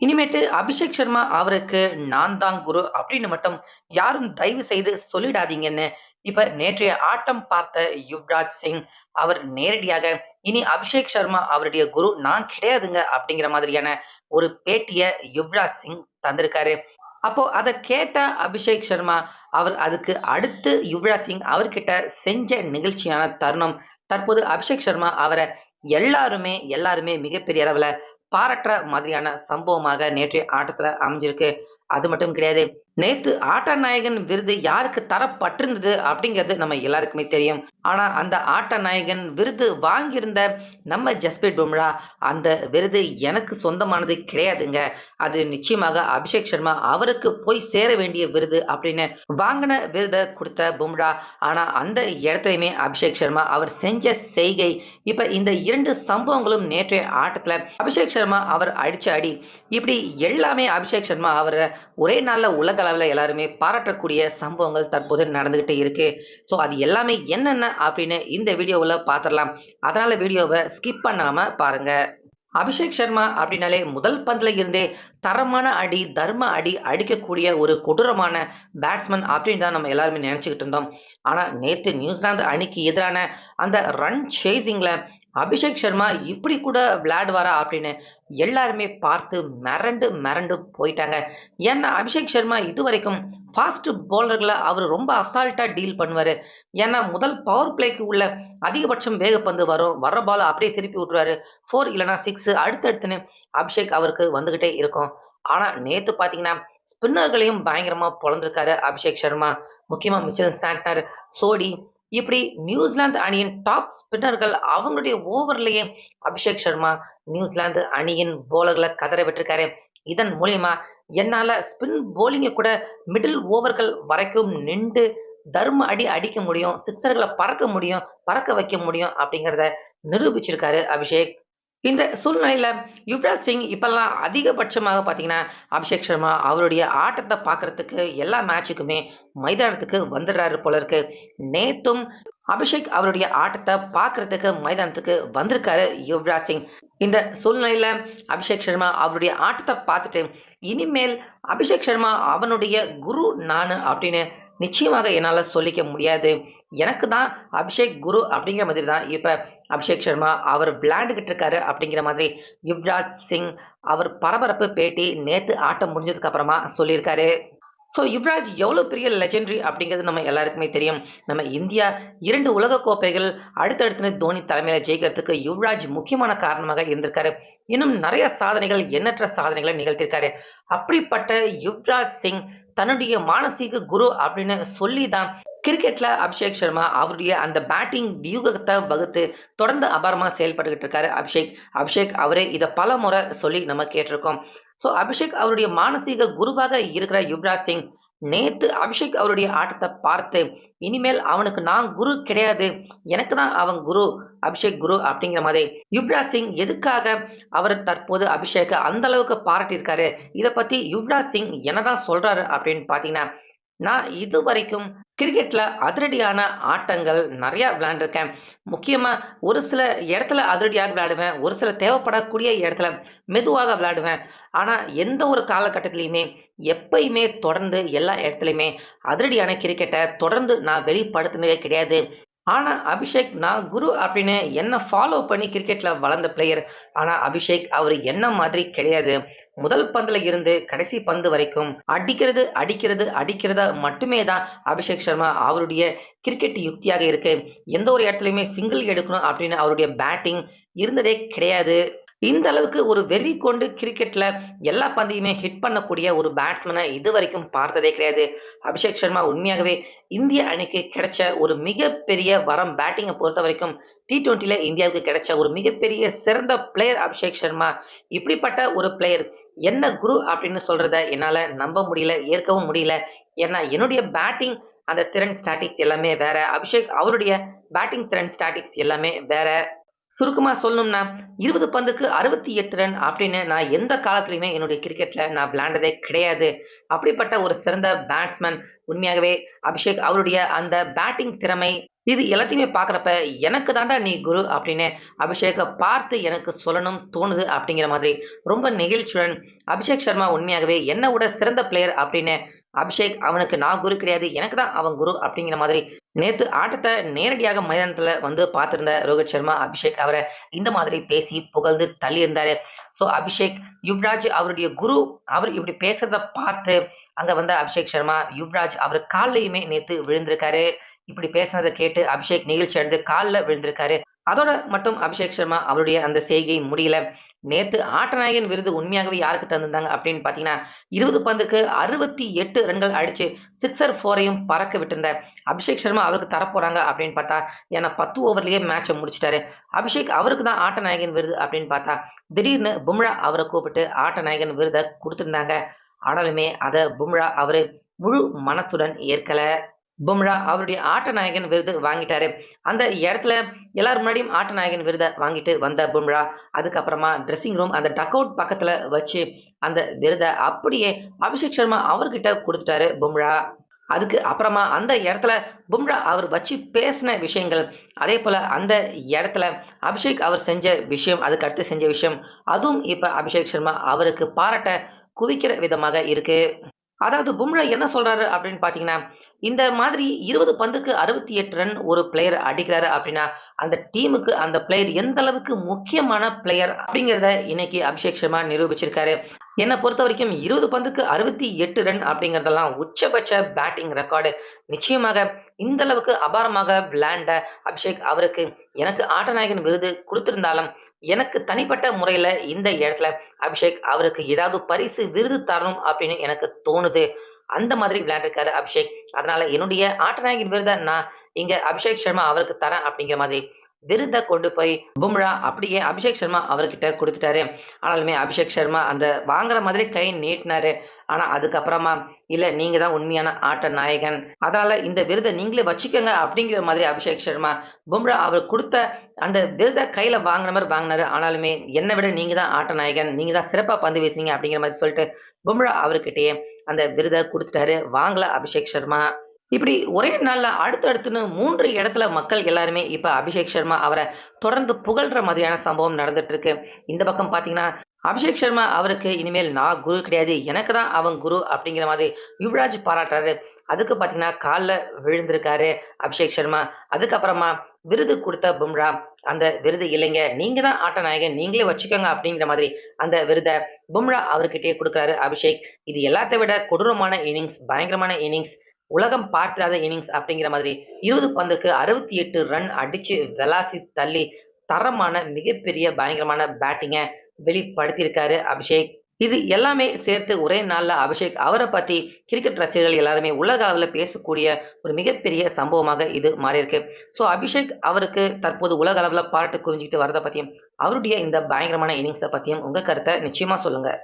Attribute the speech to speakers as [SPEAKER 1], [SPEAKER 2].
[SPEAKER 1] இனிமேட்டு அபிஷேக் சர்மா அவருக்கு நான் தான் குரு அப்படின்னு மட்டும் யாரும் தயவு செய்து சொல்லிடாதீங்கன்னு இப்ப நேற்றைய ஆட்டம் பார்த்த யுவராஜ் சிங் அவர் நேரடியாக இனி அபிஷேக் சர்மா அவருடைய குரு நான் கிடையாதுங்க அப்படிங்கிற மாதிரியான ஒரு பேட்டிய யுவராஜ் சிங் தந்திருக்காரு. அப்போ அதை கேட்ட அபிஷேக் சர்மா அவர் அதுக்கு அடுத்து யுவராஜ் சிங் அவர்கிட்ட செஞ்ச நிகழ்ச்சியான தருணம். தற்போது அபிஷேக் சர்மா அவரை எல்லாருமே எல்லாருமே மிகப்பெரிய அளவுல பாராட்டுற மாதிரியான சம்பவமாக நேற்றைய ஆட்டத்துல அமைஞ்சிருக்கு. அது மட்டும் கிடையாது. நேத்து ஆட்ட நாயகன் விருது யாருக்கு தரப்பட்டிருந்தது அப்படிங்கிறது நம்ம எல்லாருக்குமே தெரியும். ஆனா அந்த ஆட்ட நாயகன் விருது வாங்கியிருந்த நம்ம ஜஸ்பிரீத் பும்ரா அந்த விருது எனக்கு சொந்தமானது கிடையாதுங்க. அது நிச்சயமாக அபிஷேக் சர்மா அவருக்கு போய் சேர வேண்டிய விருது அப்படின்னு வாங்கின விருதை கொடுத்த பும்ரா. ஆனா அந்த இடத்துலையுமே அபிஷேக் சர்மா அவர் செஞ்ச செய்கை இப்ப இந்த இரண்டு சம்பவங்களும் நேற்றைய ஆட்டத்துல அபிஷேக் சர்மா அவர் அடிச்ச அடி இப்படி எல்லாமே அபிஷேக் சர்மா அவரை ஒரே நாளில் உலக அளவில் எல்லாருமே பாராட்டக்கூடிய சம்பவங்கள் தற்போது நடந்துக்கிட்டே இருக்கு. ஸோ அது எல்லாமே என்னென்ன அப்படின்னு இந்த வீடியோவில் பார்த்துடலாம் அதனால் வீடியோவை ஸ்கிப் பண்ணாமல் பாருங்கள் அபிஷேக் சர்மா அப்படின்னாலே முதல் பந்தில் இருந்தே தரமான அடி தர்ம அடி அடிக்கக்கூடிய ஒரு கொடூரமான பேட்ஸ்மேன் அப்படின்னு தான் நம்ம எல்லாருமே நினச்சிக்கிட்டு இருந்தோம். ஆனால் நேற்று நியூசிலாந்து அணிக்கு எதிரான அந்த ரன் சேசிங்கில் அபிஷேக் சர்மா இப்படி கூட விளையாடுவாரா அப்படின்னு எல்லாருமே பார்த்து மிரண்டு மிரண்டு போயிட்டாங்க. ஏன்னா அபிஷேக் சர்மா இது வரைக்கும் ஃபாஸ்ட் பவுலர்களை அவர் ரொம்ப அசால்ட்டாக டீல் பண்ணுவார். ஏன்னா முதல் பவர் பிளேக்கு உள்ள அதிகபட்சம் வேகப்பந்து வரும். வர பால் அப்படியே திருப்பி விட்டுருவாரு. ஃபோர் இல்லைனா சிக்ஸ் அடுத்தடுத்துன்னு அபிஷேக் அவருக்கு வந்துக்கிட்டே இருக்கும். ஆனால் நேற்று பார்த்தீங்கன்னா ஸ்பின்னர்களையும் பயங்கரமாக பொழந்திருக்காரு அபிஷேக் சர்மா. முக்கியமாக மிச்சல் சாண்ட்னர் சோடி. இப்படி நியூசிலாந்து அணியின் டாப் ஸ்பின்னர்கள் அவங்களுடைய ஓவர்லேயே அபிஷேக் சர்மா நியூசிலாந்து அணியின் போலர்களை கதற விட்டுருக்காரு. இதன் மூலியமா என்னால் ஸ்பின் போலிங்கை கூட மிடில் ஓவர்கள் வரைக்கும் நின்று தர்ம அடி அடிக்க முடியும் சிக்ஸர்களை பறக்க முடியும் பறக்க வைக்க முடியும் அப்படிங்கிறத நிரூபிச்சிருக்காரு அபிஷேக். இந்த சூழ்நிலையில யுவராஜ் சிங் இப்போல்லாம் அதிகபட்சமாக பார்த்தீங்கன்னா அபிஷேக் சர்மா அவருடைய ஆட்டத்தை பார்க்கறதுக்கு எல்லா மேட்சுக்குமே மைதானத்துக்கு வந்துடுறாரு போல இருக்கு. நேத்தும் அபிஷேக் அவருடைய ஆட்டத்தை பார்க்கறதுக்கு மைதானத்துக்கு வந்திருக்காரு யுவராஜ் சிங். இந்த சூழ்நிலையில் அபிஷேக் சர்மா அவருடைய ஆட்டத்தை பார்த்துட்டு இனிமேல் அபிஷேக் சர்மா அவனுடைய குரு நான் அப்படின்னு நிச்சயமாக என்னால் சொல்லிக்க முடியாது. எனக்கு தான் அபிஷேக் குரு அப்படிங்கிற மாதிரி தான் இப்போ அபிஷேக் சர்மா அவர் விளையாண்டுக்கிட்டு இருக்காரு அப்படிங்கிற மாதிரி யுவராஜ் சிங் அவர் பரபரப்பு பேட்டி நேற்று ஆட்டம் முடிஞ்சதுக்கப்புறமா சொல்லியிருக்காரு. ஸோ யுவராஜ் எவ்வளோ பெரிய லெஜெண்டரி அப்படிங்கிறது நம்ம எல்லாருக்குமே தெரியும். நம்ம இந்தியா இரண்டு உலக கோப்பைகள் அடுத்தடுத்து தோனி தலைமையில் ஜெயிக்கிறதுக்கு யுவராஜ் முக்கியமான காரணமாக இருந்திருக்காரு. இன்னும் நிறைய சாதனைகள் எண்ணற்ற சாதனைகளை நிகழ்த்தியிருக்காரு. அப்படிப்பட்ட யுவராஜ் சிங் தன்னுடைய மானசீக குரு அப்படின்னு சொல்லி தான் கிரிக்கெட்ல அபிஷேக் சர்மா அவருடைய அந்த பேட்டிங் வியூகத்தை வகுத்து தொடர்ந்து அபாரமாக செயல்பட்டுக்கிட்டு இருக்காரு அபிஷேக். அபிஷேக் அவரே இதை பல முறை சொல்லி நம்ம கேட்டிருக்கோம். ஸோ அபிஷேக் அவருடைய மானசீக குருவாக இருக்கிற யுவராஜ் சிங் நேத்து அபிஷேக் அவருடைய ஆட்டத்தை பார்த்து இனிமேல் அவனுக்கு நான் குரு கிடையாது. எனக்கு தான் அவன் குரு அபிஷேக் குரு அப்படிங்கிற மாதிரி. யுவராஜ் சிங் எதுக்காக அவர் தற்போது அபிஷேக்கை அந்த அளவுக்கு பாராட்டியிருக்காரு? இதை பத்தி யுவராஜ் சிங் என்னதான் சொல்றாரு அப்படின்னு பார்த்தீங்கன்னா நான் இது வரைக்கும் கிரிக்கெட்டில் அதிரடியான ஆட்டங்கள் நிறையா விளையாண்டுருக்கேன். முக்கியமாக ஒரு சில இடத்துல அதிரடியாக விளையாடுவேன் ஒரு சில தேவைப்படக்கூடிய இடத்துல மெதுவாக விளையாடுவேன். ஆனால் எந்த ஒரு காலகட்டத்திலையுமே எப்பயுமே தொடர்ந்து எல்லா இடத்துலையுமே அதிரடியான கிரிக்கெட்டை தொடர்ந்து நான் வெளிப்படுத்தினதே கிடையாது. ஆனால் அபிஷேக் நான் குரு அப்படின்னு என்னை ஃபாலோ பண்ணி கிரிக்கெட்டில் வளர்ந்த பிளேயர் ஆனால் அபிஷேக் அவர் என்ன மாதிரி கிடையாது. முதல் பந்தில் இருந்து கடைசி பந்து வரைக்கும் அடிக்கிறது அடிக்கிறது அடிக்கிறதா மட்டுமே தான் அபிஷேக் சர்மா அவருடைய கிரிக்கெட் யுக்தியாக இருக்கு. எந்த ஒரு இடத்துலையுமே சிங்கிள் எடுக்கணும் அப்படின்னு அவருடைய பேட்டிங் இருந்ததே கிடையாது. இந்த அளவுக்கு ஒரு வெறி கொண்டு கிரிக்கெட்ல எல்லா பந்தையுமே ஹிட் பண்ணக்கூடிய ஒரு பேட்ஸ்மேனை இது வரைக்கும் பார்த்ததே கிடையாது. அபிஷேக் சர்மா உண்மையாகவே இந்திய அணிக்கு கிடைச்ச ஒரு மிகப்பெரிய வரம் பேட்டிங்கை பொறுத்த வரைக்கும் டி ட்வெண்ட்டியில் இந்தியாவுக்கு கிடைச்ச ஒரு மிகப்பெரிய சிறந்த பிளேயர் அபிஷேக் சர்மா. இப்படிப்பட்ட ஒரு பிளேயர் என்ன குரு அப்படின்னு சொல்றத என்னால் நம்ப முடியல ஏற்கவும் முடியல. ஏன்னா என்னுடைய பேட்டிங் அந்த திறன் ஸ்டாட்டிக்ஸ் எல்லாமே வேற. அபிஷேக் அவருடைய பேட்டிங் திறன் ஸ்டாட்டிக்ஸ் எல்லாமே வேற. சுருக்கமாக சொல்லணும்னா இருபது பந்துக்கு அறுபத்தி எட்டு ரன் அப்படின்னு நான் எந்த காலத்துலையுமே என்னுடைய கிரிக்கெட்டில் நான் விளையாண்டதே கிடையாது. அப்படிப்பட்ட ஒரு சிறந்த பேட்ஸ்மேன் உண்மையாகவே அபிஷேக் அவருடைய அந்த பேட்டிங் திறமை இது எல்லாத்தையுமே பார்க்குறப்ப, "எனக்கு தாண்டா நீ குரு" அப்படின்னு அபிஷேக்கை பார்த்து எனக்கு சொல்லணும் தோணுது அப்படிங்கிற மாதிரி ரொம்ப நெகிழ்ச்சியுடன், அபிஷேக் சர்மா உண்மையாகவே என்னை விட சிறந்த பிளேயர் அப்படின்னு அபிஷேக் அவனுக்கு நான் குரு கிடையாது. எனக்கு தான் அவன் குரு அப்படிங்கிற மாதிரி நேத்து ஆட்டத்தை நேரடியாக மைதானத்துல வந்து பார்த்திருந்த ரோஹித் சர்மா, அபிஷேக் அவரை இந்த மாதிரி பேசி புகழ்ந்து தள்ளியிருந்தாரு. ஸோ அபிஷேக், யுவராஜ் அவருடைய குரு அவர் இப்படி பேசுறத பார்த்து அங்க வந்த அபிஷேக் சர்மா, யுவராஜ் அவர் காலையுமே நேத்து விழுந்திருக்காரு. இப்படி பேசுனதை கேட்டு அபிஷேக் நிகழ்ச்சி அடைந்து காலில் விழுந்திருக்காரு. அதோட மட்டும் அபிஷேக் சர்மா அவருடைய அந்த செய்கை முடியல. நேத்து ஆட்டநாயகன் விருது உண்மையாகவே யாருக்கு தந்திருந்தாங்க அப்படின்னு பார்த்தீங்கன்னா, 20 பந்துக்கு 68 ரன்கள் அடிச்சு சிக்ஸர் ஃபோரையும் பறக்க விட்டிருந்த அபிஷேக் சர்மா அவருக்கு தரப்போறாங்க அப்படின்னு பார்த்தா, ஏன்னா 10 ஓவர்லயே மேட்சை முடிச்சிட்டாரு அபிஷேக் அவருக்கு தான் ஆட்டநாயகன் விருது அப்படின்னு பார்த்தா, திடீர்னு பும்ரா அவரை கூப்பிட்டு ஆட்டநாயகன் விருதை கொடுத்துருந்தாங்க ஆனாலுமே அதை பும்ரா அவரு முழு மனசுடன் ஏற்கல. பும்ரா அவருடைய ஆட்டநாயகன் விருது வாங்கிட்டாரு. அந்த இடத்துல எல்லாரும் முன்னாடியும் ஆட்டநாயகன் விருதை வாங்கிட்டு வந்த பும்ரா, அதுக்கப்புறமா ட்ரெஸ்ஸிங் ரூம் அந்த டக் அவுட் பக்கத்துல வச்சு அந்த விருதை அப்படியே அபிஷேக் சர்மா அவர்கிட்ட கொடுத்துட்டாரு பும்ரா. அதுக்கு அப்புறமா அந்த இடத்துல பும்ரா அவர் வச்சு பேசின விஷயங்கள், அதே போல் அந்த இடத்துல அபிஷேக் அவர் செஞ்ச விஷயம், அதுக்கு அடுத்து செஞ்ச விஷயம், அதுவும் இப்போ அபிஷேக் சர்மா அவருக்கு பாராட்ட குவிக்கிற விதமாக இருக்கு. அதாவது பும்ரா என்ன சொல்றாரு அப்படின்னு பார்த்தீங்கன்னா, இந்த மாதிரி 20 பந்துக்கு 68 ரன் ஒரு பிளேயர் அடிக்கிறாரு அப்படின்னா, அந்த டீமுக்கு அந்த பிளேயர் எந்த அளவுக்கு முக்கியமான பிளேயர் அப்படிங்கிறத இன்னைக்கு அபிஷேக் சர்மா நிரூபிச்சிருக்காரு. என்னை பொறுத்த வரைக்கும் இருபது பந்துக்கு 68 ரன் அப்படிங்கிறதெல்லாம் உச்சபட்ச பேட்டிங் ரெக்கார்டு. நிச்சயமாக இந்த அளவுக்கு அபாரமாக விளையாண்ட அபிஷேக் அவருக்கு எனக்கு ஆட்டநாயகன் விருது கொடுத்திருந்தாலும் எனக்கு தனிப்பட்ட முறையில் இந்த இடத்துல அபிஷேக் அவருக்கு ஏதாவது பரிசு, விருது தரணும் அப்படின்னு எனக்கு தோணுது. அந்த மாதிரி விளையாண்டிருக்காரு அபிஷேக். அதனால என்னுடைய ஆட்டநாயகன் விருதை நான் இங்க அபிஷேக் சர்மா அவருக்கு தரேன் அப்படிங்கிற மாதிரி விருதை கொண்டு போய் பும்ரா அப்படியே அபிஷேக் சர்மா அவர்கிட்ட கொடுத்துட்டாரு ஆனாலுமே அபிஷேக் சர்மா அந்த வாங்குற மாதிரி கை நீட்டினாரு. ஆனா அதுக்கப்புறமா, "இல்ல நீங்க தான் உண்மையான ஆட்ட நாயகன். அதனால இந்த விருதை நீங்களே வச்சுக்கோங்க அப்படிங்கிற மாதிரி அபிஷேக் சர்மா, பும்ரா அவர் கொடுத்த அந்த விருதை கையில வாங்கின மாதிரி வாங்கினாரு ஆனாலுமே, என்னை விட நீங்க தான் ஆட்ட நாயகன். நீங்க தான் சிறப்பா பந்து வீசுனீங்க" அப்படிங்கிற மாதிரி சொல்லிட்டு பும்ரா அவர்கிட்டயே அந்த விருதை கொடுத்துட்டாரு வாங்கல அபிஷேக் சர்மா. இப்படி ஒரே நாளில் அடுத்தடுத்துன்னு மூன்று இடத்துல மக்கள் எல்லாருமே இப்போ அபிஷேக் சர்மா அவரை தொடர்ந்து புகழ்ற மாதிரியான சம்பவம் நடந்துட்டு இருக்கு. இந்த பக்கம் பார்த்தீங்கன்னா, அபிஷேக் சர்மா அவருக்கு இனிமேல் நான் குரு கிடையாது. எனக்கு தான் அவன் குரு அப்படிங்கிற மாதிரி யுவராஜ் பாராட்டுறாரு. அதுக்கு பார்த்தீங்கன்னா, காலில் விழுந்திருக்காரு அபிஷேக் சர்மா. அதுக்கப்புறமா விருது கொடுத்த பும்ரா, "அந்த விருது இல்லைங்க. நீங்க தான் ஆட்ட நாயகன். நீங்களே வச்சுக்கோங்க" அப்படிங்கிற மாதிரி அந்த விருதை பும்ரா அவர்கிட்டயே கொடுக்குறாரு அபிஷேக். இது எல்லாத்த விட கொடூரமான இன்னிங்ஸ், பயங்கரமான இன்னிங்ஸ், உலகம் பார்த்திராத இன்னிங்ஸ் அப்படிங்கிற மாதிரி 20 பந்துக்கு 68 ரன் அடிச்சு வெலாசி தள்ளி தரமான மிகப்பெரிய பயங்கரமான பேட்டிங்கை வெளிப்படுத்தியிருக்காரு அபிஷேக். இது எல்லாமே சேர்த்து ஒரே நாளில் அபிஷேக் அவரை பற்றி கிரிக்கெட் ரசிகர்கள் எல்லாருமே உலக அளவில் பேசக்கூடிய ஒரு மிகப்பெரிய சம்பவமாக இது மாறியிருக்கு. ஸோ அபிஷேக் அவருக்கு தற்போது உலக அளவில் பாராட்டு குவிஞ்சுகிட்டு வரதை பற்றியும் அவருடைய இந்த பயங்கரமான இன்னிங்ஸை பற்றியும் உங்கள் கருத்தை நிச்சயமாக சொல்லுங்கள்